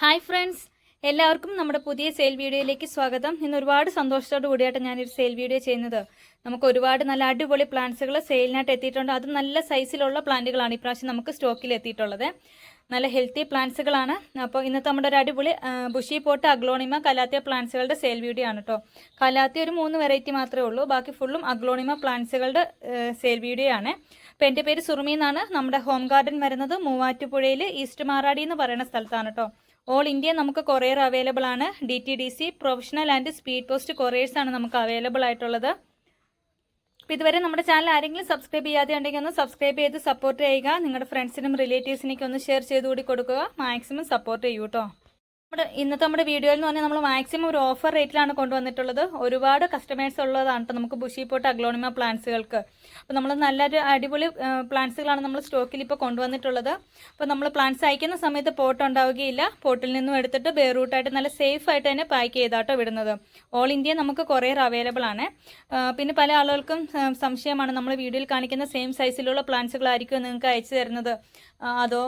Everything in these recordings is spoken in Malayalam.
Hi friends. എല്ലാവർക്കും നമ്മുടെ പുതിയ സെയിൽ വീഡിയോയിലേക്ക് സ്വാഗതം. ഇന്ന് ഒരുപാട് സന്തോഷത്തോടു കൂടിയായിട്ട് ഞാനൊരു സെയിൽ വീഡിയോ ചെയ്യുന്നത്. നമുക്ക് ഒരുപാട് നല്ല അടിപൊളി പ്ലാന്റ്സുകൾ സെയിലിനായിട്ട് എത്തിയിട്ടുണ്ട്. അത് നല്ല സൈസിലുള്ള പ്ലാന്റുകളാണ് ഇപ്രാവശ്യം നമുക്ക് സ്റ്റോക്കിൽ എത്തിയിട്ടുള്ളത്. നല്ല ഹെൽത്തി പ്ലാന്റ്സുകളാണ് അപ്പോൾ ഇന്നത്തെ നമ്മുടെ ഒരു അടിപൊളി ബുഷി പോട്ട് അഗ്ലോണിമ കലാത്തിയ പ്ലാന്റ്സുകളുടെ സെയിൽ വീഡിയോ ആണ് കേട്ടോ കലാത്തിയ ഒരു മൂന്ന് വെറൈറ്റി മാത്രമേ ഉള്ളൂ. ബാക്കി ഫുള്ളും അഗ്ലോണിമ പ്ലാന്റ്സുകളുടെ സെയിൽ വീഡിയോ ആണ്. അപ്പോൾ എന്റെ പേര് സുറുമി എന്നാണ്. നമ്മുടെ ഹോം ഗാർഡൻ വരുന്നത് മൂവാറ്റുപുഴയിൽ ഈസ്റ്റ് മാറാടി എന്ന് പറയുന്ന സ്ഥലത്താണ് കേട്ടോ ഓൾ ഇന്ത്യ നമുക്ക് കൊറിയർ അവൈലബിൾ ആണ്. D T D C professional and speed post couriers ആണ് നമുക്ക് അവൈലബിൾ ആയിട്ടുള്ളത്. അപ്പോൾ ഇതുവരെ നമ്മുടെ ചാനൽ ആരെങ്കിലും സബ്സ്ക്രൈബ് ചെയ്യാതെ ഉണ്ടെങ്കിൽ ഒന്ന് സബ്സ്ക്രൈബ് ചെയ്ത് സപ്പോർട്ട് ചെയ്യുക. നിങ്ങളുടെ ഫ്രണ്ട്സിനും റിലേറ്റീവ്സിനൊക്കെ ഒന്ന് ഷെയർ ചെയ്ത് കൂടി കൊടുക്കുക. മാക്സിമം സപ്പോർട്ട് ചെയ്യൂ കേട്ടോ നമ്മുടെ ഇന്നത്തെ നമ്മുടെ വീഡിയോയിൽ എന്ന് പറഞ്ഞാൽ നമ്മൾ മാക്സിമം ഒരു ഓഫർ റേറ്റിലാണ് കൊണ്ടുവന്നിട്ടുള്ളത്. ഒരുപാട് കസ്റ്റമേഴ്സ് ഉള്ളതാണ് കേട്ടോ നമുക്ക് ബുഷി പോട്ട് അഗ്ലോണിമ പ്ലാന്റ്സുകൾക്ക് അപ്പോൾ നമ്മൾ നല്ലൊരു അടിപൊളി പ്ലാന്റ്സുകളാണ് നമ്മൾ സ്റ്റോക്കിൽ ഇപ്പോൾ കൊണ്ടുവന്നിട്ടുള്ളത്. അപ്പോൾ നമ്മൾ പ്ലാന്റ്സ് അയക്കുന്ന സമയത്ത് പോട്ട് ഉണ്ടാവുകയില്ല. പോട്ടിൽ നിന്നും എടുത്തിട്ട് ബേറൂട്ടായിട്ട് നല്ല സേഫ് ആയിട്ട് തന്നെ പാക്ക് ചെയ്താട്ടോ വിടുന്നത്. ഓൾ ഇന്ത്യ നമുക്ക് കൊറിയർ അവൈലബിൾ ആണ്. പിന്നെ പല ആളുകൾക്കും സംശയമാണ് നമ്മൾ വീഡിയോയിൽ കാണിക്കുന്ന സെയിം സൈസിലുള്ള പ്ലാന്റ്സുകളായിരിക്കും നിങ്ങൾക്ക് അയച്ചു തരുന്നത്. അതോ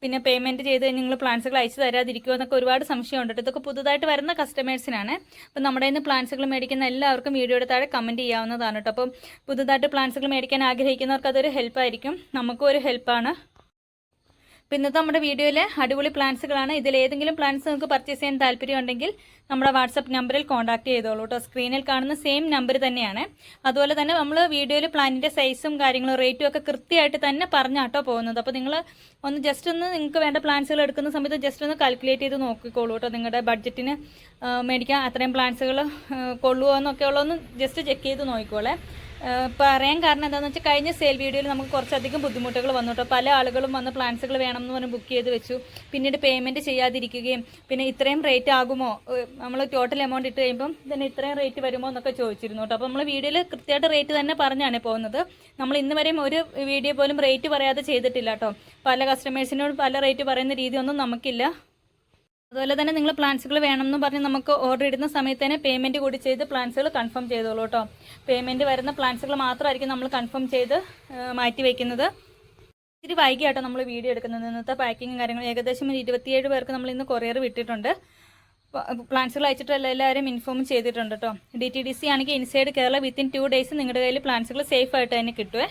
പിന്നെ പേയ്മെന്റ് ചെയ്ത് നിങ്ങൾ പ്ലാന്റ്സുകൾ അയച്ചു തരാതിരിക്കുമോ എന്നൊക്കെ ഒരുപാട് സംശയമുണ്ട്. ഇതൊക്കെ പുതുതായിട്ട് വരുന്ന കസ്റ്റമേഴ്സിനാണ് അപ്പം നമ്മുടെ കയ്യിൽ നിന്ന് പ്ലാന്റ്സുകൾ മേടിക്കുന്ന എല്ലാവർക്കും വീഡിയോയുടെ താഴെ കമന്റ് ചെയ്യാവുന്നതാണ് കേട്ടോ അപ്പം പുതുതായിട്ട് പ്ലാൻസുകൾ മേടിക്കാൻ ആഗ്രഹിക്കുന്നവർക്ക് അതൊരു ഹെൽപ്പായിരിക്കും നമുക്കും ഒരു ഹെൽപ്പാണ് അപ്പോൾ ഇന്നത്തെ നമ്മുടെ വീഡിയോയിലെ അടിപൊളി പ്ലാന്റ്സുകളാണ് ഇതിൽ ഏതെങ്കിലും പ്ലാന്റ്സ് നിങ്ങൾക്ക് പർച്ചേസ് ചെയ്യാൻ താല്പര്യമുണ്ടെങ്കിൽ നമ്മുടെ വാട്സപ്പ് നമ്പറിൽ കോൺടാക്ട് ചെയ്തോളൂ കേട്ടോ. സ്ക്രീനിൽ കാണുന്ന സെയിം നമ്പർ തന്നെയാണ്. അതുപോലെ തന്നെ നമ്മൾ വീഡിയോയിൽ പ്ലാന്റിന്റെ സൈസും കാര്യങ്ങളും റേറ്റും ഒക്കെ കൃത്യമായിട്ട് തന്നെ പറഞ്ഞാട്ടോ പോകുന്നത്. അപ്പോൾ നിങ്ങൾ ഒന്ന് ജസ്റ്റ് ഒന്ന് നിങ്ങൾക്ക് വേണ്ട പ്ലാന്റ്സുകൾ എടുക്കുന്ന സമയത്ത് ജസ്റ്റ് ഒന്ന് കാൽക്കുലേറ്റ് ചെയ്ത് നോക്കിക്കോളൂ കേട്ടോ. നിങ്ങളുടെ ബഡ്ജറ്റിന് മേടിക്കാൻ അത്രയും പ്ലാന്റ്സുകൾ കൊള്ളുമോ എന്നൊക്കെ ഉള്ളതൊന്ന് ജസ്റ്റ് ചെക്ക് ചെയ്ത് നോക്കിക്കോളേ. പറയാൻ കാരണം എന്താണെന്ന് വെച്ചാൽ കഴിഞ്ഞ സെയിൽ വീഡിയോയിൽ നമുക്ക് കുറച്ചധികം ബുദ്ധിമുട്ടുകൾ വന്നു പല ആളുകളും വന്ന് പ്ലാൻസുകൾ വേണം എന്ന് പറഞ്ഞ് ബുക്ക് ചെയ്ത് വെച്ചു. പിന്നീട് പേയ്മെന്റ് ചെയ്യാതിരിക്കുകയും പിന്നെ ഇത്രയും റേറ്റ് ആകുമോ? നമ്മൾ ടോട്ടൽ എമൗണ്ട് ഇട്ട് കഴിയുമ്പം ഇതിന് ഇത്രയും റേറ്റ് വരുമോ എന്നൊക്കെ ചോദിച്ചിരുന്നു കേട്ടോ അപ്പോൾ നമ്മൾ വീഡിയോയിൽ കൃത്യമായിട്ട് റേറ്റ് തന്നെ പറഞ്ഞാണ് പോകുന്നത്. നമ്മൾ ഇന്ന് വരെയും ഒരു വീഡിയോ പോലും റേറ്റ് പറയാതെ ചെയ്തിട്ടില്ല കേട്ടോ പല കസ്റ്റമേഴ്സിനോട് പല റേറ്റ് പറയുന്ന രീതിയൊന്നും നമുക്കില്ല. അതുപോലെ തന്നെ നിങ്ങൾ പ്ലാൻസുകൾ വേണമെന്ന് പറഞ്ഞ് നമുക്ക് ഓർഡർ ഇടുന്ന സമയത്ത് തന്നെ പേയ്മെന്റ് കൂടി ചെയ്ത് പ്ലാൻസുകൾ കൺഫേം ചെയ്തോളൂ കേട്ടോ പേയ്മെന്റ് വരുന്ന പ്ലാൻസുകൾ മാത്രമായിരിക്കും നമ്മൾ കൺഫേം ചെയ്ത് മാറ്റി വയ്ക്കുന്നത് ഇത്തിരി വൈകിയാട്ടോ നമ്മൾ വീഡിയോ എടുക്കുന്നത്. ഇന്നത്തെ പാക്കിങ്ങും കാര്യങ്ങളും ഏകദേശം ഒരു ഇരുപത്തിയേഴ് പേർക്ക് നമ്മൾ ഇന്ന് കൊറിയർ വിട്ടിട്ടുണ്ട്. പ്ലാൻസുകൾ അയച്ചിട്ട് എല്ലാവരും ഇൻഫോം ചെയ്തിട്ടുണ്ട് കേട്ടോ ഡി ടി ഡി സി ആണെങ്കിൽ inside Kerala within two days നിങ്ങളുടെ കയ്യിൽ പ്ലാൻസുകൾ സേഫ് ആയിട്ട് തന്നെ കിട്ടുമേ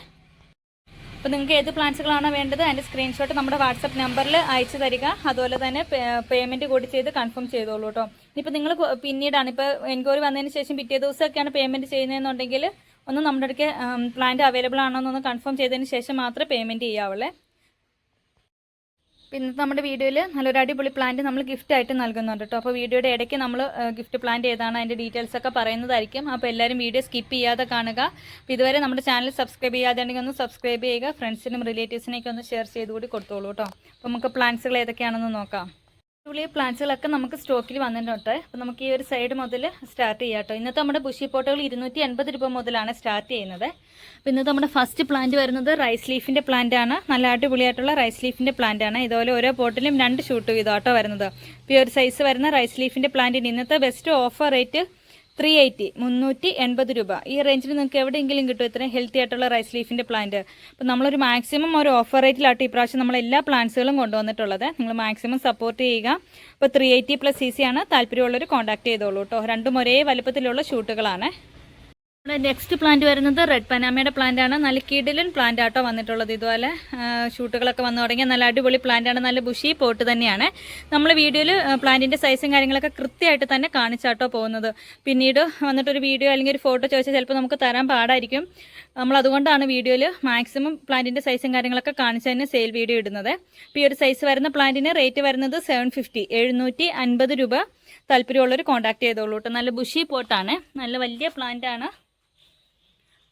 അപ്പോൾ നിങ്ങൾക്ക് ഏത് പ്ലാൻസുകളാണോ വേണ്ടത് അതിന്റെ സ്ക്രീൻഷോട്ട് നമ്മുടെ വാട്സപ്പ് നമ്പറിൽ അയച്ചു തരിക. അതുപോലെ തന്നെ പേയ്മെന്റ് കൂടി ചെയ്ത് കൺഫേം ചെയ്തോളൂ കേട്ടോ ഇനിയിപ്പോൾ നിങ്ങൾ പിന്നീടാണ് ഇപ്പോൾ എൻക്വയറി വന്നതിന് ശേഷം പിറ്റേ ദിവസമൊക്കെയാണ് പേയ്മെന്റ് ചെയ്യുന്നതെന്നുണ്ടെങ്കിൽ ഒന്ന് നമ്മുടെ അടുക്ക് പ്ലാന്റ് അവൈലബിൾ ആണോ എന്നൊന്ന് കൺഫേം ചെയ്തതിന് ശേഷം മാത്രമേ പേയ്മെന്റ് ചെയ്യാവുള്ളേ. പിന്നെ നമ്മുടെ വീഡിയോയിൽ നല്ലൊരു അടിപൊളി പ്ലാന്റ് നമ്മൾ ഗിഫ്റ്റ് ആയിട്ട് നൽകുന്നുണ്ട് കേട്ടോ അപ്പോൾ വീഡിയോയുടെ ഇടയ്ക്ക് നമ്മൾ ഗിഫ്റ്റ് പ്ലാന്റ് ഏതാണ് അതിന്റെ ഡീറ്റെയിൽസ് ഒക്കെ പറയുന്നതായിരിക്കും. അപ്പോൾ എല്ലാവരും വീഡിയോ സ്കിപ്പ് ചെയ്യാതെ കാണുക. അപ്പോൾ ഇതുവരെ നമ്മുടെ ചാനൽ സബ്സ്ക്രൈബ് ചെയ്യാതെ ഒന്ന് സബ്സ്ക്രൈബ് ചെയ്യുക. ഫ്രണ്ട്സിനും റിലേറ്റീവ്സിനൊക്കെ ഒന്ന് ഷെയർ ചെയ്ത് കൂടി കൊടുത്തോളൂ കേട്ടോ അപ്പോൾ നമുക്ക് പ്ലാന്റ്സുകൾ ഏതൊക്കെയാണെന്ന് നോക്കാം. അടിപൊളി പ്ലാന്റ്സുകളൊക്കെ നമുക്ക് സ്റ്റോക്കിൽ വന്നിട്ടുണ്ട്. അപ്പോൾ നമുക്ക് ഈ ഒരു സൈഡ് മുതൽ സ്റ്റാർട്ട് ചെയ്യാം കേട്ടോ ഇന്നത്തെ നമ്മുടെ ബുഷി പോട്ടുകൾ ഇരുന്നൂറ്റി എൺപത് രൂപ മുതലാണ് സ്റ്റാർട്ട് ചെയ്യുന്നത്. അപ്പോൾ ഇന്നത്തെ നമ്മുടെ ഫസ്റ്റ് പ്ലാന്റ് വരുന്നത് റൈസ് ലീഫിന്റെ ആണ്. നല്ല അടിപൊളിയായിട്ടുള്ള റൈസ് ലീഫിന്റെ ആണ്. ഇതുപോലെ ഓരോ പോട്ടിലും രണ്ട് ഷൂട്ട് വീതമാട്ടോ വരുന്നത്. ഇപ്പോൾ ഈ ഒരു സൈസ് വരുന്ന റൈസ് ലീഫിന്റെ പ്ലാന്റിന് ഇന്നത്തെ best offer rate three eighty മുന്നൂറ്റി എൺപത് രൂപ. ഈ റേഞ്ചിൽ നിങ്ങൾക്ക് എവിടെയെങ്കിലും കിട്ടും ഇത്രയും ഹെൽത്തി ആയിട്ടുള്ള റൈസ് ലീഫിന്റെ പ്ലാന്റ് അപ്പോൾ നമ്മളൊരു മാക്സിമം ഒരു ഓഫർ റേറ്റിലാട്ടോ ഇപ്രാവശ്യം നമ്മൾ എല്ലാ പ്ലാന്റ്സുകളും കൊണ്ടുവന്നിട്ടുള്ളത്. നിങ്ങൾ മാക്സിമം സപ്പോർട്ട് ചെയ്യുക. അപ്പോൾ three eighty plus C C ആണ് താല്പര്യമുള്ളവർ കോൺടാക്ട് ചെയ്തോളൂ കേട്ടോ രണ്ടും ഒരേ വലുപ്പത്തിലുള്ള ഷൂട്ടുകളാണ് നെക്സ്റ്റ് പ്ലാന്റ് വരുന്നത് റെഡ് പനാമയുടെ പ്ലാന്റ് ആണ്. നല്ല കിടിലൻ പ്ലാന്റ് ആട്ടോ വന്നിട്ടുള്ളത് ഇതുപോലെ. ഷൂട്ടുകളൊക്കെ വന്നു തുടങ്ങിയ നല്ല അടിപൊളി പ്ലാന്റ് ആണ്. നല്ല ബുഷി പോട്ട് തന്നെയാണ്. നമ്മൾ വീഡിയോയിൽ പ്ലാന്റിന്റെ സൈസും കാര്യങ്ങളൊക്കെ കൃത്യമായിട്ട് തന്നെ കാണിച്ചാട്ടോ പോകുന്നത്. പിന്നീട് വന്നിട്ടൊരു വീഡിയോ അല്ലെങ്കിൽ ഒരു ഫോട്ടോ ചോദിച്ചാൽ ചിലപ്പോൾ നമുക്ക് തരാൻ പാടായിരിക്കും. നമ്മൾ അതുകൊണ്ടാണ് വീഡിയോയിൽ മാക്സിമം പ്ലാന്റിന്റെ സൈസും കാര്യങ്ങളൊക്കെ കാണിച്ച് തന്നെ സെയിൽ വീഡിയോ ഇടുന്നത്. ഇപ്പോൾ ഈ ഒരു സൈസ് വരുന്ന പ്ലാന്റിന് റേറ്റ് വരുന്നത് സെവൻ ഫിഫ്റ്റി എഴുന്നൂറ്റി അൻപത് രൂപ താല്പര്യമുള്ളവർ കോൺടാക്ട് ചെയ്തോളൂ കേട്ടോ നല്ല ബുഷി പോട്ടാണ് നല്ല വലിയ പ്ലാന്റ് ആണ്.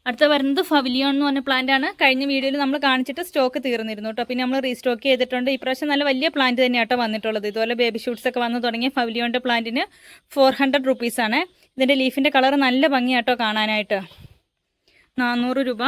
അടുത്ത വരുന്നത് ഫവിലിയോൺ എന്ന് പറഞ്ഞ പ്ലാന്റ് ആണ്. കഴിഞ്ഞ വീഡിയോയിൽ നമ്മൾ കാണിച്ചിട്ട് സ്റ്റോക്ക് തീർന്നിരുന്നു കേട്ടോ പിന്നെ നമ്മൾ റീസ്റ്റോക്ക് ചെയ്തിട്ടുണ്ട്. ഇപ്രാവശ്യം നല്ല വലിയ പ്ലാന്റ് തന്നെയാട്ടോ വന്നിട്ടുള്ളത്. ഇതുപോലെ ബേബി ഷൂട്ട്സ് ഒക്കെ വന്ന് തുടങ്ങിയ ഫവിലിയോന്റെ പ്ലാന്റിന് ഫോർ ഹൺഡ്രഡ് റുപ്പീസാണ് ഇതിന്റെ ലീഫിന്റെ കളർ നല്ല ഭംഗിയാട്ടോ കാണാനായിട്ട്. നാനൂറ് രൂപ.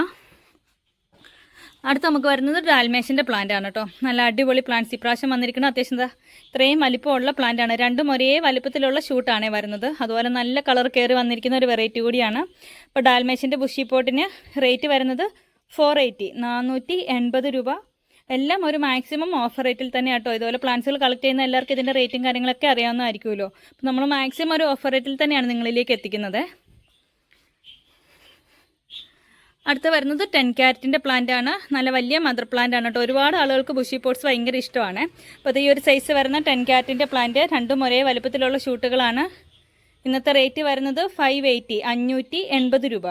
അടുത്ത് നമുക്ക് വരുന്നത് ഡാൽമേഷന്റെ പ്ലാന്റ് ആണ് കേട്ടോ നല്ല അടിപൊളി പ്ലാന്റ്സ് ഇപ്രാവശ്യം വന്നിരിക്കുന്നത് അത്യാവശ്യം ഇത്രയും വലിപ്പമുള്ള പ്ലാന്റ് ആണ്. രണ്ടും ഒരേ വലിപ്പത്തിലുള്ള ഷൂട്ടാണ് വരുന്നത്. അതുപോലെ നല്ല കളർ കയറി വന്നിരിക്കുന്ന ഒരു വെറൈറ്റി കൂടിയാണ്. അപ്പോൾ ഡാൽമേഷന്റെ ബുഷി പോട്ടിന് റേറ്റ് വരുന്നത് ഫോർ എയ്റ്റി നാനൂറ്റി എൺപത് രൂപ. എല്ലാം ഒരു മാക്സിമം ഓഫർ റേറ്റിൽ തന്നെ കേട്ടോ ഇതുപോലെ പ്ലാന്റ്സുകൾ കളക്ട് ചെയ്യുന്ന എല്ലാവർക്കും ഇതിന്റെ റേറ്റും കാര്യങ്ങളൊക്കെ അറിയാവുന്നതായിരിക്കുമല്ലോ. അപ്പോൾ നമ്മൾ മാക്സിമം ഒരു ഓഫർ റേറ്റിൽ തന്നെയാണ് നിങ്ങളിലേക്ക് എത്തിക്കുന്നത്. അടുത്ത വരുന്നത് ടെൻ ക്യാരറ്റിന്റെ പ്ലാന്റ് ആണ്. നല്ല വലിയ മദർ പ്ലാന്റ് ആണ് കേട്ടോ. ഒരുപാട് ആളുകൾക്ക് ബുഷി പോട്ട്സ് ഭയങ്കര ഇഷ്ടമാണ്. അപ്പോൾ ഈ ഒരു സൈസ് വരുന്ന ടെൻ ക്യാരറ്റിന്റെ പ്ലാന്റ് രണ്ടും ഒരേ വലുപ്പത്തിലുള്ള ഷൂട്ടുകളാണ്. ഇന്നത്തെ റേറ്റ് വരുന്നത് ഫൈവ് എയ്റ്റി അഞ്ഞൂറ്റി എൺപത് രൂപ.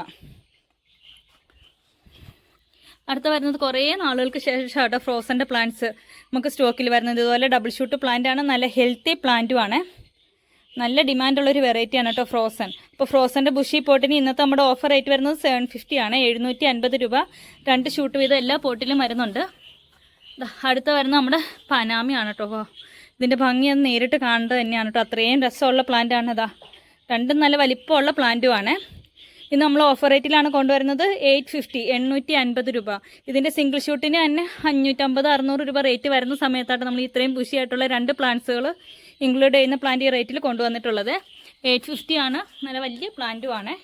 അടുത്ത വരുന്നത് കുറേ നാളുകൾക്ക് ശേഷം കേട്ടോ ഫ്രോസന്റെ പ്ലാന്റ്സ് നമുക്ക് സ്റ്റോക്കിൽ വരുന്നത്. ഇതുപോലെ ഡബിൾ ഷൂട്ട് പ്ലാന്റ് ആണ്. നല്ല ഹെൽത്തി പ്ലാന്റും ആണ്. നല്ല ഡിമാൻഡുള്ളൊരു വെറൈറ്റിയാണ് കേട്ടോ ഫ്രോസൺ. ഇപ്പോൾ ഫ്രോസന്റെ ബുഷി പോട്ടിന് ഇന്നത്തെ നമ്മുടെ ഓഫർ റേറ്റ് വരുന്നത് സെവൻ ഫിഫ്റ്റി ആണ്. എഴുന്നൂറ്റി അൻപത് രൂപ. രണ്ട് ഷൂട്ട് വീതം എല്ലാ പോട്ടിലും വരുന്നുണ്ട്. അടുത്ത വരുന്ന നമ്മുടെ പനാമിയാണ് കേട്ടോ. ഇതിന്റെ ഭംഗി അത് നേരിട്ട് കാണേണ്ടത് തന്നെയാണ് കേട്ടോ. അത്രയും രസമുള്ള പ്ലാന്റാണ് അതാ രണ്ടും നല്ല വലിപ്പമുള്ള പ്ലാന്റുമാണ് ഇന്ന് നമ്മൾ ഓഫർ റേറ്റിലാണ് കൊണ്ടുവരുന്നത് എയ്റ്റ് ഫിഫ്റ്റി എണ്ണൂറ്റി അൻപത് രൂപ. ഇതിന്റെ സിംഗിൾ ഷൂട്ടിന് തന്നെ അഞ്ഞൂറ്റമ്പത് അറുന്നൂറ് രൂപ റേറ്റ് വരുന്ന സമയത്താണ് നമ്മൾ ഇത്രയും ബുഷിയായിട്ടുള്ള രണ്ട് പ്ലാന്റ്സുകൾ ഇൻക്ലൂഡ് ചെയ്യുന്ന പ്ലാന്റ് ഈ റേറ്റിൽ കൊണ്ടുവന്നിട്ടുള്ളത്. എയ്റ്റ് ഫിഫ്റ്റി ആണ് നല്ല വലിയ പ്ലാന്റുമാണ്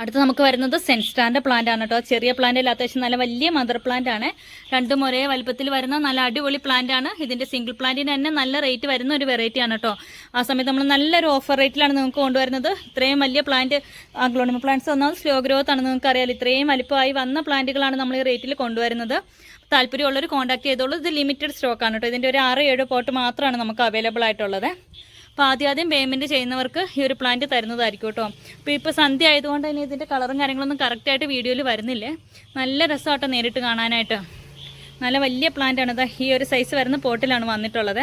അടുത്ത് നമുക്ക് വരുന്നത് സെൻസ്റ്റാന്റെ പ്ലാന്റ് ആണ് കേട്ടോ. ചെറിയ പ്ലാന്റ് അല്ല അത്യാവശ്യം നല്ല വലിയ മദർ പ്ലാന്റ് ആണ്. രണ്ടും ഒരേ വലുപ്പത്തിൽ വരുന്ന നല്ല അടിപൊളി പ്ലാന്റ് ആണ്. ഇതിന്റെ സിംഗിൾ പ്ലാന്റിന് തന്നെ നല്ല റേറ്റ് വരുന്ന ഒരു വെറൈറ്റി ആണ് കേട്ടോ. ആ സമയത്ത് നമ്മൾ നല്ലൊരു ഓഫർ റേറ്റിലാണ് നിങ്ങൾക്ക് കൊണ്ടുവരുന്നത്. ഇത്രയും വലിയ പ്ലാന്റ് അഗ്ലോണിമ പ്ലാന്റ്സ് വന്നാൽ സ്ലോ ഗ്രോത്ത് ആണ് നിങ്ങൾക്ക് അറിയാം ഇത്രയും വലിപ്പമായി വന്ന പ്ലാന്റുകളാണ് നമ്മൾ ഈ റേറ്റിൽ കൊണ്ടുവരുന്നത്. താല്പര്യമുള്ളവർ കോൺടാക്ട് ചെയ്തോളൂ. ഇത് ലിമിറ്റഡ് സ്റ്റോക്ക് ആണ് കേട്ടോ. ഇതിന്റെ ഒരു ആറ് ഏഴ് പോട്ട് മാത്രമാണ് നമുക്ക് അവൈലബിൾ ആയിട്ടുള്ളത്. അപ്പോൾ ആദ്യം പേയ്മെന്റ് ചെയ്യുന്നവർക്ക് ഈ ഒരു പ്ലാന്റ് തരുന്നതായിരിക്കും കേട്ടോ. അപ്പോൾ ഇപ്പോൾ സന്ധ്യ ആയതുകൊണ്ട് തന്നെ ഇതിന്റെ കളറും കാര്യങ്ങളൊന്നും കറക്റ്റായിട്ട് വീഡിയോയിൽ വരുന്നില്ലേ. നല്ല രസമാട്ടോ നേരിട്ട് കാണാനായിട്ട്. നല്ല വലിയ പ്ലാന്റ് ആണ് ഇതാ. ഈ ഒരു സൈസ് വരുന്ന പോട്ടിലാണ് വന്നിട്ടുള്ളത്.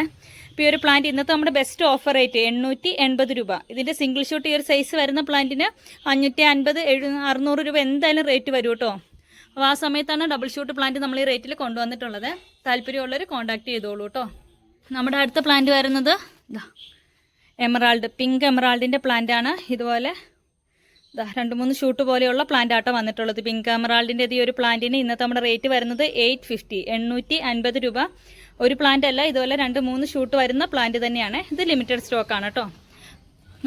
ഇപ്പോൾ ഈ ഒരു പ്ലാന്റ് ഇന്നത്തെ നമ്മുടെ ബെസ്റ്റ് ഓഫർ റേറ്റ് എണ്ണൂറ്റി എൺപത് രൂപ. ഇതിന്റെ സിംഗിൾ ഷൂട്ട് ഈ ഒരു സൈസ് വരുന്ന പ്ലാന്റിന് അഞ്ഞൂറ്റി അൻപത് എഴു അറുന്നൂറ് രൂപ എന്തായാലും റേറ്റ് വരും കേട്ടോ. അപ്പോൾ ആ സമയത്താണ് ഡബിൾ ഷൂട്ട് പ്ലാന്റ് നമ്മൾ ഈ റേറ്റിൽ കൊണ്ടുവന്നിട്ടുള്ളത്. താല്പര്യമുള്ളവർ കോൺടാക്ട് ചെയ്തോളൂ കേട്ടോ. നമ്മുടെ അടുത്ത പ്ലാന്റ് വരുന്നത് ഇതാ എമറാൾഡ് പിങ്ക് എമറാൾഡിന്റെ പ്ലാന്റ് ആണ്. ഇതുപോലെ രണ്ട് മൂന്ന് ഷൂട്ട് പോലെയുള്ള പ്ലാന്റ് ആട്ടോ വന്നിട്ടുള്ളത്. പിങ്ക് എമറാൾഡിന്റെ ഈ ഒരു പ്ലാന്റിന് ഇന്നത്തെ നമ്മുടെ റേറ്റ് വരുന്നത് എയ്റ്റ് ഫിഫ്റ്റി എണ്ണൂറ്റി അൻപത് രൂപ. ഒരു പ്ലാന്റ് അല്ല ഇതുപോലെ രണ്ട് മൂന്ന് ഷൂട്ട് വരുന്ന പ്ലാന്റ് തന്നെയാണ്. ഇത് ലിമിറ്റഡ് സ്റ്റോക്കാണ് കേട്ടോ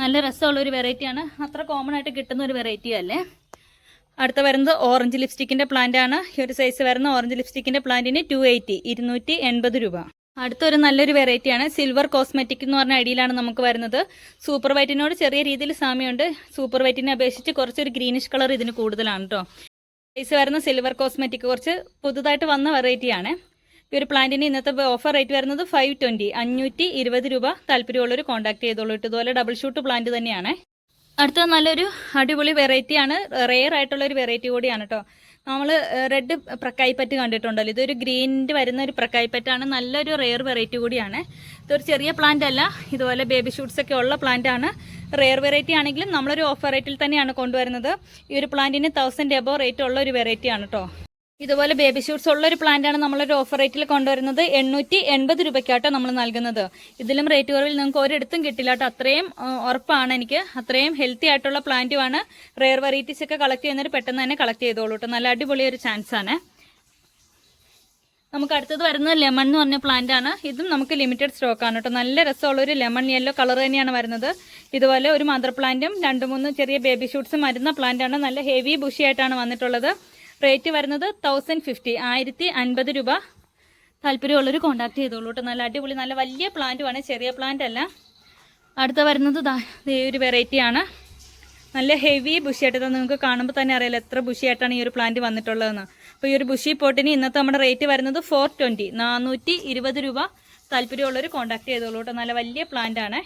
നല്ല രസമുള്ള ഒരു വെറൈറ്റിയാണ് അത്ര കോമൺ ആയിട്ട് കിട്ടുന്ന ഒരു വെറൈറ്റി അല്ലേ? അടുത്ത വരുന്നത് ഓറഞ്ച് ലിപ്സ്റ്റിക്കിന്റെ പ്ലാന്റ് ആണ്. ഈ ഒരു സൈസ് വരുന്ന ഓറഞ്ച് ലിപ്സ്റ്റിക്കിന്റെ പ്ലാന്റിന് ടു എയ്റ്റി ഇരുന്നൂറ്റി എൺപത് രൂപ. അടുത്തൊരു നല്ലൊരു വെറൈറ്റിയാണ് സിൽവർ കോസ്മെറ്റിക് എന്ന് പറഞ്ഞ ഐഡിയയിലാണ് നമുക്ക് വരുന്നത്. സൂപ്പർ വൈറ്റിനോട് ചെറിയ രീതിയിൽ സാമ്യമുണ്ട്. സൂപ്പർ വൈറ്റിനെ അപേക്ഷിച്ച് കുറച്ചൊരു ഗ്രീനിഷ് കളർ ഇതിന് കൂടുതലാണ് കേട്ടോ പ്രൈസ് വരുന്ന സിൽവർ കോസ്മെറ്റിക് കുറച്ച് പുതുതായിട്ട് വന്ന വെറൈറ്റിയാണ് ഈ ഒരു പ്ലാന്റിന് ഇന്നത്തെ ഓഫർ റേറ്റ് വരുന്നത് ഫൈവ് ട്വന്റി അഞ്ഞൂറ്റി ഇരുപത് രൂപ താല്പര്യമുള്ളവർ കോൺടാക്ട് ചെയ്തോളൂ. ഇതുപോലെ ഡബിൾ ഷൂട്ട് പ്ലാന്റ് തന്നെയാണ്. അടുത്ത നല്ലൊരു അടിപൊളി വെറൈറ്റിയാണ് റെയർ ആയിട്ടുള്ള ഒരു വെറൈറ്റി കൂടിയാണ് കേട്ടോ നമ്മൾ റെഡ് പ്രക്കായിപ്പറ്റ് കണ്ടിട്ടുണ്ടല്ലോ. ഇതൊരു ഗ്രീനിന്റെ വരുന്ന ഒരു പ്രക്കായിപ്പറ്റാണ്. നല്ലൊരു റെയർ വെറൈറ്റി കൂടിയാണ്. ഇതൊരു ചെറിയ പ്ലാന്റ് അല്ല. ഇതുപോലെ ബേബി ഷൂട്ട്സ് ഒക്കെ ഉള്ള പ്ലാന്റ് ആണ്. റെയർ വെറൈറ്റി ആണെങ്കിലും നമ്മളൊരു ഓഫർ റേറ്റിൽ തന്നെയാണ് കൊണ്ടുവരുന്നത്. ഈ ഒരു പ്ലാന്റിന് തൗസൻഡ് എബോ റേറ്റ് ഉള്ള ഒരു വെറൈറ്റി ആണ് കേട്ടോ ഇതുപോലെ ബേബി ഷൂട്ട്സ് ഉള്ള ഒരു പ്ലാന്റ് ആണ് നമ്മളൊരു ഓഫർ റേറ്റിൽ കൊണ്ടുവരുന്നത്. എണ്ണൂറ്റി എൺപത് രൂപയ്ക്കാട്ടോ നമ്മൾ നൽകുന്നത്. ഇതിലും റേറ്റ് കുറവിൽ നിങ്ങൾക്ക് ഒരിടത്തും കിട്ടില്ല കേട്ടോ അത്രയും ഉറപ്പാണ് എനിക്ക്. അത്രയും ഹെൽത്തി ആയിട്ടുള്ള പ്ലാന്റുമാണ് റെയർ വെറൈറ്റീസ് ഒക്കെ കളക്ട് ചെയ്യുന്നവർ പെട്ടെന്ന് തന്നെ കളക്ട് ചെയ്തോളൂ കേട്ടോ നല്ല അടിപൊളി ഒരു ചാൻസ് ആണ്. നമുക്ക് അടുത്തത് വരുന്നത് ലെമൺ എന്ന് പറഞ്ഞ പ്ലാന്റ് ആണ്. ഇതും നമുക്ക് ലിമിറ്റഡ് സ്റ്റോക്ക് ആണ് കേട്ടോ നല്ല രസമുള്ള ഒരു ലെമൺ യെല്ലോ കളർ തന്നെയാണ് വരുന്നത്. ഇതുപോലെ ഒരു മദർ പ്ലാന്റും രണ്ട് മൂന്ന് ചെറിയ ബേബി ഷൂട്ട്സും വരുന്ന പ്ലാന്റ് ആണ്. നല്ല ഹെവി ബുഷി ആയിട്ടാണ് വന്നിട്ടുള്ളത്. റേറ്റ് വരുന്നത് തൗസൻഡ് ഫിഫ്റ്റി ആയിരത്തി അൻപത് രൂപ. താല്പര്യമുള്ളവർ കോൺടാക്ട് ചെയ്തോളൂ കേട്ടോ നല്ല അടിപൊളി നല്ല വലിയ പ്ലാന്റുമാണ് ചെറിയ പ്ലാന്റ് അല്ല. അടുത്ത വരുന്നത് ദേ ഒരു വെറൈറ്റിയാണ് നല്ല ഹെവി ബുഷിയായിട്ട് നിങ്ങൾക്ക് കാണുമ്പോൾ തന്നെ അറിയാലോ എത്ര ബുഷിയായിട്ടാണ് ഈ ഒരു പ്ലാന്റ് വന്നിട്ടുള്ളതെന്ന്. അപ്പോൾ ഈ ഒരു ബുഷി പോട്ടിന് ഇന്നത്തെ നമ്മുടെ റേറ്റ് വരുന്നത് ഫോർ ട്വന്റി നാനൂറ്റി ഇരുപത് രൂപ. താല്പര്യമുള്ളവർ കോൺടാക്ട് ചെയ്തോളൂ കേട്ടോ നല്ല വലിയ പ്ലാന്റ് ആണ്.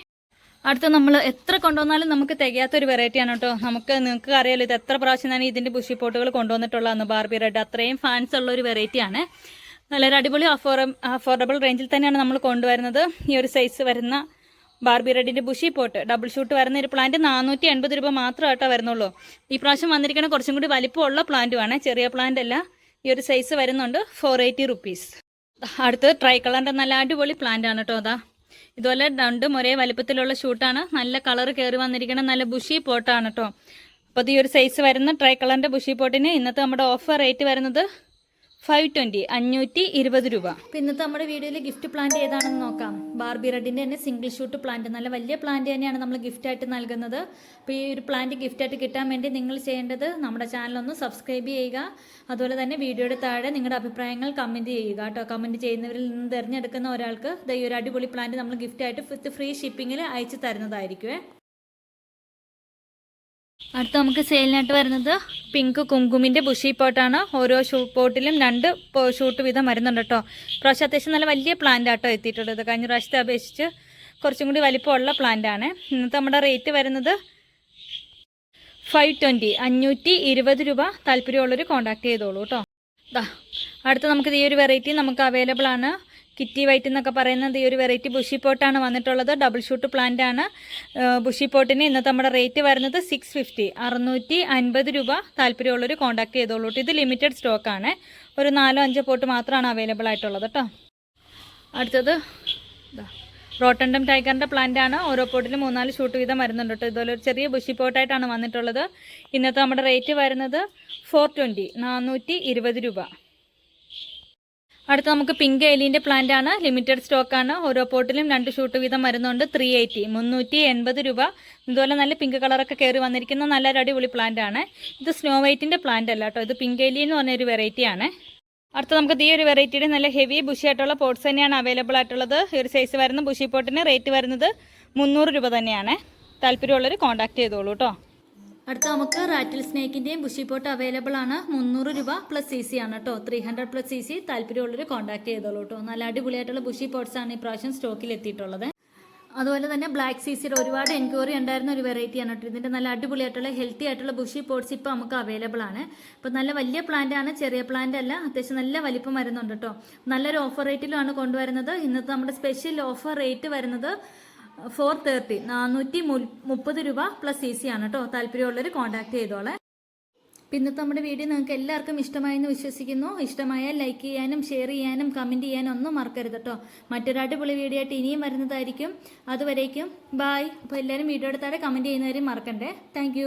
അടുത്ത നമ്മൾ എത്ര കൊണ്ടുവന്നാലും നമുക്ക് തികയാത്തൊരു വെറൈറ്റിയാണ് കേട്ടോ. നമുക്ക് നിങ്ങൾക്ക് അറിയാലോ ഇത് എത്ര പ്രാവശ്യം ഞാൻ ഇതിന്റെ ബുഷി പോട്ടുകൾ കൊണ്ടുവന്നിട്ടുള്ളതാണ് ബാർബി റെഡ് അത്രയും ഫാൻസ് ഉള്ള ഒരു വെറൈറ്റിയാണ് നല്ലൊരു അടിപൊളി അഫോർ അഫോർഡബിൾ റേഞ്ചിൽ തന്നെയാണ് നമ്മൾ കൊണ്ടുവരുന്നത്. ഈ ഒരു സൈസ് വരുന്ന ബാർബി റെഡിന്റെ ബുഷി പോട്ട് ഡബിൾ ഷൂട്ട് വരുന്ന ഒരു പ്ലാന്റ് നാനൂറ്റി എൺപത് രൂപ മാത്രമായിട്ടോ വരുന്നുള്ളൂ. ഈ പ്രാവശ്യം വന്നിരിക്കുന്ന കുറച്ചും കൂടി വലിപ്പമുള്ള പ്ലാന്റുമാണ് ചെറിയ പ്ലാന്റ് അല്ല. ഈ ഒരു സൈസ് വരുന്നുണ്ട് ഫോർ എയ്റ്റി റുപ്പീസ് അടുത്ത് ട്രൈ കളറിന്റെ നല്ല അടിപൊളി പ്ലാന്റ് ആണ് കേട്ടോ അതാ ഇതുപോലെ രണ്ടും ഒരേ വലിപ്പത്തിലുള്ള ഷൂട്ടാണ്. നല്ല കളർ കയറി വന്നിരിക്കണം നല്ല ബുഷി പോട്ടാണ് കേട്ടോ അപ്പോൾ ഈ ഒരു സൈസ് വരുന്ന ട്രൈ കളറിന്റെ ബുഷി പോട്ടിന് ഇന്നത്തെ നമ്മുടെ ഓഫർ റേറ്റ് വരുന്നത് ഫൈവ് ട്വന്റി അഞ്ഞൂറ്റി ഇരുപത് രൂപ. ഇന്നത്തെ നമ്മുടെ വീഡിയോയിൽ ഗിഫ്റ്റ് പ്ലാന്റ് ഏതാണെന്ന് നോക്കാം. ബാർബി റെഡിന്റെ തന്നെ സിംഗിൾ ഷൂട്ട് പ്ലാന്റ് നല്ല വലിയ പ്ലാന്റ് തന്നെയാണ് നമ്മൾ ഗിഫ്റ്റ് ആയിട്ട് നൽകുന്നത്. അപ്പോൾ ഈ ഒരു പ്ലാന്റ് ഗിഫ്റ്റായിട്ട് കിട്ടാൻ വേണ്ടി നിങ്ങൾ ചെയ്യേണ്ടത് നമ്മുടെ ചാനലൊന്ന് സബ്സ്ക്രൈബ് ചെയ്യുക. അതുപോലെ തന്നെ വീഡിയോയുടെ താഴെ നിങ്ങളുടെ അഭിപ്രായങ്ങൾ കമന്റ് ചെയ്യുക കേട്ടോ. കമന്റ് ചെയ്യുന്നവരിൽ നിന്ന് തിരഞ്ഞെടുക്കുന്ന ഒരാൾക്ക് ഈ ഒരു അടിപൊളി പ്ലാന്റ് നമ്മൾ ഗിഫ്റ്റ് ആയിട്ട് ഫ്രീ ഷിപ്പിങ്ങിൽ അയച്ചു തരുന്നതായിരിക്കുമേ അടുത്ത നമുക്ക് സെയിലിനായിട്ട് വരുന്നത് പിങ്ക് കുങ്കുമിന്റെ ബുഷി പോട്ടാണ്. ഓരോ ഷൂ പോട്ടിലും രണ്ട് ഷൂട്ട് വീതം വരുന്നുണ്ട് കേട്ടോ പ്രാവശ്യം അത്യാവശ്യം നല്ല വലിയ പ്ലാന്റ് ആട്ടോ എത്തിയിട്ടുള്ളത്. കഴിഞ്ഞ പ്രാവശ്യത്തെ അപേക്ഷിച്ച് കുറച്ചും കൂടി വലിപ്പമുള്ള പ്ലാന്റ് ആണ്. ഇന്നത്തെ നമ്മുടെ റേറ്റ് വരുന്നത് ഫൈവ് ട്വന്റി അഞ്ഞൂറ്റി ഇരുപത് രൂപ താല്പര്യമുള്ളവർ കോൺടാക്ട് ചെയ്തോളൂ കേട്ടോ അടുത്ത നമുക്ക് ഈ ഒരു വെറൈറ്റി നമുക്ക് അവൈലബിൾ ആണ്. കിറ്റി വൈറ്റ് എന്നൊക്കെ പറയുന്നത് ഈ ഒരു വെറൈറ്റി ബുഷി പോട്ടാണ് വന്നിട്ടുള്ളത്. ഡബിൾ ഷൂട്ട് പ്ലാന്റ് ആണ്. ബുഷി പോട്ടിന് ഇന്നത്തെ നമ്മുടെ റേറ്റ് വരുന്നത് സിക്സ് ഫിഫ്റ്റി അറുന്നൂറ്റി അൻപത് രൂപ താല്പര്യമുള്ളവർ കോൺടാക്ട് ചെയ്തോളൂ ഇത് ലിമിറ്റഡ് സ്റ്റോക്ക് ആണ്. ഒരു നാലോ അഞ്ചോ പോട്ട് മാത്രമാണ് അവൈലബിൾ ആയിട്ടുള്ളത് കേട്ടോ അടുത്തത് റോട്ടണ്ടം ടൈഗറിന്റെ പ്ലാന്റ് ആണ്. ഓരോ പോട്ടിലും മൂന്നാൽ ഷൂട്ട് വീതം വരുന്നുണ്ട് കേട്ടോ ഇതുപോലെ ഒരു ചെറിയ ബുഷി പോട്ടായിട്ടാണ് വന്നിട്ടുള്ളത്. ഇന്നത്തെ നമ്മുടെ റേറ്റ് വരുന്നത് ഫോർ ട്വന്റി നാനൂറ്റി ഇരുപത് രൂപ. അടുത്ത നമുക്ക് പിങ്ക് എലീന്റെ പ്ലാന്റ് ആണ്. ലിമിറ്റഡ് സ്റ്റോക്ക് ആണ്. ഓരോ പോട്ടിലും രണ്ട് ഷൂട്ട് വീതം വരുന്നുണ്ട്. ത്രീ എയ്റ്റി മുന്നൂറ്റി എൺപത് രൂപ. ഇതുപോലെ നല്ല പിങ്ക് കളറൊക്കെ കയറി വന്നിരിക്കുന്ന നല്ലൊരു അടിപൊളി പ്ലാന്റ് ആണ്. ഇത് സ്നോ വൈറ്റിന്റെ പ്ലാന്റ് അല്ല കേട്ടോ. ഇത് പിങ്ക് എലി എന്ന് പറഞ്ഞൊരു വെറൈറ്റി ആണ്. അടുത്ത നമുക്ക് ഈ ഒരു വെറൈറ്റിയുടെ നല്ല ഹെവി ബുഷി ആയിട്ടുള്ള പോട്ട്സ് തന്നെയാണ് അവൈലബിൾ ആയിട്ടുള്ളത്. ഈ ഒരു സൈസ് വരുന്ന ബുഷി പോട്ടിന് റേറ്റ് വരുന്നത് മുന്നൂറ് രൂപ തന്നെയാണ്. താല്പര്യമുള്ളവർ കോൺടാക്ട് ചെയ്തോളൂ കേട്ടോ. അടുത്ത നമുക്ക് റാറ്റിൽ സ്നേക്കിന്റെയും ബുഷി പോട്ട് അവൈലബിൾ ആണ്. മുന്നൂറ് രൂപ പ്ലസ് സി സി ആണ് കേട്ടോ three hundred plus C C താല്പര്യമുള്ളവർ കോൺടാക്ട് ചെയ്തോളൂ കേട്ടോ നല്ല അടിപൊളിയായിട്ടുള്ള ബുഷി പോട്ട്സ് ആണ് ഈ പ്രാവശ്യം സ്റ്റോക്കിൽ എത്തിയിട്ടുള്ളത്. അതുപോലെ തന്നെ ബ്ലാക്ക് സീസിയുടെ ഒരുപാട് എൻക്വയറി ഉണ്ടായിരുന്ന ഒരു വെറൈറ്റിയാണ് കേട്ടോ ഇതിന്റെ നല്ല അടിപൊളിയായിട്ടുള്ള ഹെൽത്തി ആയിട്ടുള്ള ബുഷി പോട്ട്സ് ഇപ്പോൾ നമുക്ക് അവൈലബിൾ ആണ്. അപ്പോൾ നല്ല വലിയ പ്ലാന്റ് ആണ് ചെറിയ പ്ലാന്റ് അല്ല അത്യാവശ്യം നല്ല വലിപ്പം വരുന്നുണ്ട് കേട്ടോ നല്ലൊരു ഓഫർ റേറ്റിലുമാണ് കൊണ്ടുവരുന്നത്. ഇന്നത്തെ നമ്മുടെ സ്പെഷ്യൽ ഓഫർ റേറ്റ് വരുന്നത് ഫോർ തേർട്ടി. നാനൂറ്റി മുപ്പത് രൂപ പ്ലസ് സി സി ആണ് കേട്ടോ. താല്പര്യമുള്ളവർ കോൺടാക്ട് ചെയ്തോളെ. പിന്നെ നമ്മുടെ വീഡിയോ നിങ്ങൾക്ക് എല്ലാവർക്കും ഇഷ്ടമായെന്ന് വിശ്വസിക്കുന്നു. ഇഷ്ടമായാൽ ലൈക്ക് ചെയ്യാനും ഷെയർ ചെയ്യാനും കമന്റ് ചെയ്യാനും ഒന്നും മറക്കരുത് കേട്ടോ. മറ്റൊരു അടിപൊളി വീഡിയോ ആയിട്ട് ഇനിയും വരുന്നതായിരിക്കും. അതുവരേക്കും ബായ് അപ്പോൾ എല്ലാവരും വീഡിയോ എടുത്താൽ കമന്റ് ചെയ്യുന്നവരും മറക്കണ്ടേ. താങ്ക്